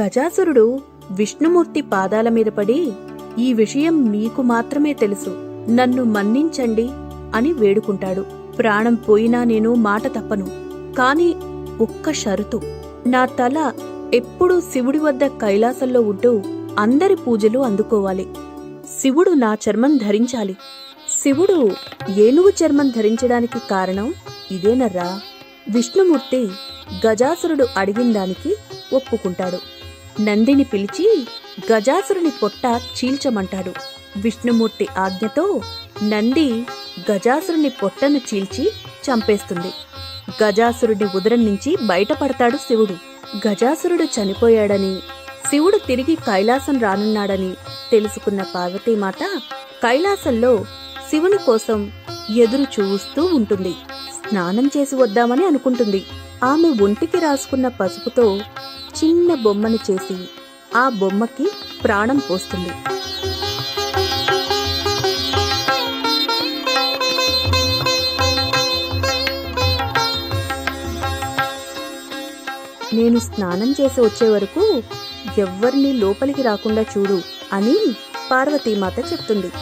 గజాసురుడు విష్ణుమూర్తి పాదాల మీద పడి ఈ విషయం మీకు మాత్రమే తెలుసు. నన్ను మన్నించండి అని వేడుకుంటాడు. ప్రాణం పోయినా నేను మాట తప్పను. కాని ఒక్క షరతు. నా తల ఎప్పుడూ శివుడి వద్ద కైలాసంలో ఉంటూ అందరి పూజలు అందుకోవాలి. శివుడు నా చర్మం ధరించాలి. శివుడు ఏనుగు చర్మం ధరించడానికి కారణం ఇదేనర్రా. విష్ణుమూర్తి గజాసురుడు అడిగిన దానికి ఒప్పుకుంటాడు. నందిని పిలిచి గజాసురుని పొట్ట చీల్చమంటాడు. విష్ణుమూర్తి ఆజ్ఞతో నంది గజాసురుని పొట్టను చీల్చి చంపేస్తుంది. గజాసురుడి ఉదరం నుంచి బయటపడతాడు శివుడు. గజాసురుడు చనిపోయాడని శివుడు తిరిగి కైలాసం రానున్నాడని తెలుసుకున్న పార్వతీమాత కైలాసంలో శివుని కోసం ఎదురు చూస్తూ ఉంటుంది. స్నానం చేసి వద్దామని అనుకుంటుంది. ఆమె ఒంటికి రాసుకున్న పసుపుతో చిన్న బొమ్మను చేసి ఆ బొమ్మకి ప్రాణం పోస్తుంది. నేను స్నానం చేసి వచ్చే వరకు ఎవ్వరినీ లోపలికి రాకుండా చూడు అని పార్వతీమాత చెప్తుంది.